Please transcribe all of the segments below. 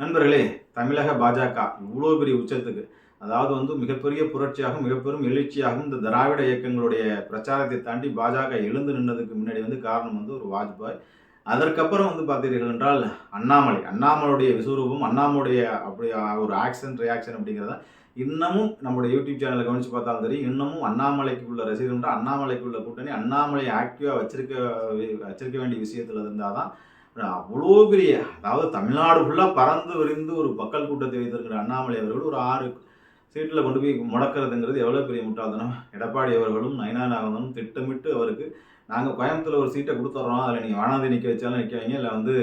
நண்பர்களே தமிழக பாஜக இவ்வளோ பெரிய உச்சத்துக்கு அதாவது வந்து மிகப்பெரிய புரட்சியாகவும் மிகப்பெரும் எழுச்சியாகவும் இந்த திராவிட இயக்கங்களுடைய பிரச்சாரத்தை தாண்டி பாஜக எழுந்து நின்றதுக்கு முன்னாடி வந்து காரணம் வந்து ஒரு வாஜ்பாய். அதற்கப்புறம் வந்து பார்த்தீர்கள் என்றால் அண்ணாமலை. அண்ணாமலையுடைய விஸ்வரூபம் அண்ணாமலுடைய அப்படி ஒரு ஆக்ஷன் ரியாக்ஷன் அப்படிங்கிறத இன்னமும் நம்முடைய யூடியூப் சேனலை கவனித்து பார்த்தாலும் தெரியும். இன்னமும் அண்ணாமலைக்கு உள்ள ரசிகர்கள் அண்ணாமலைக்கு உள்ள கூட்டணி அண்ணாமலை ஆக்டிவாக வச்சிருக்க வச்சிருக்க வேண்டிய விஷயத்தில் இருந்தால் தான் அவ்வளோ பெரிய அதாவது தமிழ்நாடு ஃபுல்லாக பறந்து விரிந்து ஒரு மக்கள் கூட்டத்தை வைத்திருக்கிற அண்ணாமலை அவர்கள் ஒரு ஆறு சீட்டில் கொண்டு போய் முடக்கிறதுங்கிறது எவ்வளோ பெரிய முட்டாள்தனம். எடப்பாடி அவர்களும் நயனா நாகவனும் திட்டமிட்டு அவருக்கு நாங்கள் கோயம்புத்தூர் ஒரு சீட்டை கொடுத்துட்றோம் அதில் நீங்கள் வானாதி நிற்க வச்சாலும் நிற்க வைங்க. இல்லை வந்து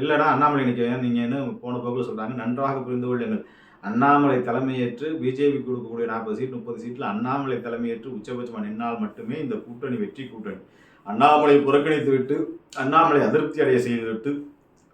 இல்லைடா அண்ணாமலை நிற்க வைங்க. நீங்கள் என்ன போன போக்கில் சொல்கிறாங்க நன்றாக புரிந்து கொள்ளுங்கள். அண்ணாமலை தலைமையேற்று பிஜேபி கொடுக்கக்கூடிய நாற்பது சீட் முப்பது சீட்டில் அண்ணாமலை தலைமையேற்று உச்சபட்சமாக நின்னால் மட்டுமே இந்த கூட்டணி வெற்றி கூட்டணி. அண்ணாமலை புறக்கணித்துவிட்டு அண்ணாமலை அதிருப்தி அடைய செய்துவிட்டு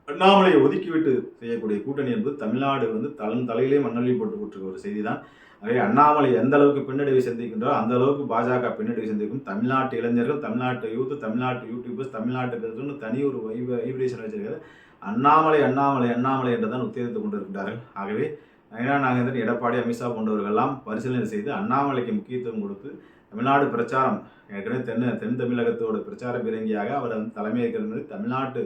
அண்ணாமலையை ஒதுக்கிவிட்டு செய்யக்கூடிய கூட்டணி என்பது தமிழ்நாடு வந்து தலன் தலையிலே மண்ணள்ளி போட்டு போட்டிருக்க ஒரு செய்தி தான் ஆகவே அண்ணாமலை எந்த அளவுக்கு பின்னடைவை சந்திக்கின்றோ அந்த அளவுக்கு பாஜக பின்னடைவை சந்திக்கும். தமிழ்நாட்டு இளைஞர்கள் தமிழ்நாட்டு யூத் தமிழ்நாட்டு யூடியூபர்ஸ் தமிழ்நாட்டுக்கு தனி ஒரு வைப வைப்ரேஷன் வச்சிருக்காரு அண்ணாமலை அண்ணாமலை அண்ணாமலை என்று தான் உத்தேசித்து கொண்டிருக்கிறார்கள். ஆகவே ஐநா நாகேந்திரன் எடப்பாடி அமித்ஷா போன்றவர்கள்லாம் பரிசீலனை செய்து அண்ணாமலைக்கு முக்கியத்துவம் கொடுத்து தமிழ்நாடு பிரச்சாரம் ஏற்கனவே தென் தென் தமிழகத்தோட பிரச்சார பீரங்கியாக அவர் வந்து தலைமை தமிழ்நாட்டு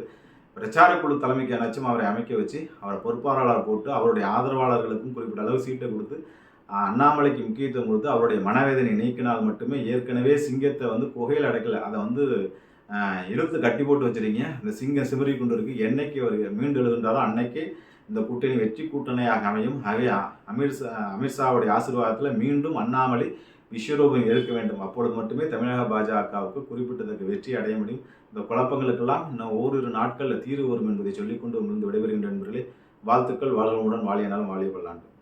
பிரச்சார குழு தலைமைக்கானாச்சும் அவரை அமைக்க வச்சு அவரை பொறுப்பாளராக போட்டு அவருடைய ஆதரவாளர்களுக்கும் குறிப்பிட்ட அளவு சீட்டை கொடுத்து அண்ணாமலைக்கு முக்கியத்துவம் கொடுத்து அவருடைய மனவேதனை நீக்கினால் மட்டுமே ஏற்கனவே சிங்கத்தை வந்து புகையில் அடைக்கல. அதை வந்து இழுத்து கட்டி போட்டு வச்சிருக்கீங்க. இந்த சிங்கம் சிமரி கொண்டு இருக்கு என்னைக்கு அவர் மீண்டு எழுகின்றாரோ அன்னைக்கே இந்த கூட்டணி வெற்றி கூட்டணியாக அமையும். ஆகவே அமித்ஷா அமித்ஷாவுடைய ஆசீர்வாதத்தில் மீண்டும் அண்ணாமலை விஸ்வரூபம் இருக்க வேண்டும். அப்பொழுது மட்டுமே தமிழக பாஜகவுக்கு குறிப்பிட்டதற்கு வெற்றி அடைய முடியும். இந்த குழப்பங்களுக்கெல்லாம் இன்னும் ஓரிரு நாட்களில் தீர்வு வரும் என்பதை சொல்லிக்கொண்டு உங்களுக்கு விடைபெறுகின்ற நண்பர்களே. வாழ்த்துக்கள். வாழ்வமுடன் வாழியனாலும் வாழிய கொள்ளாண்டும்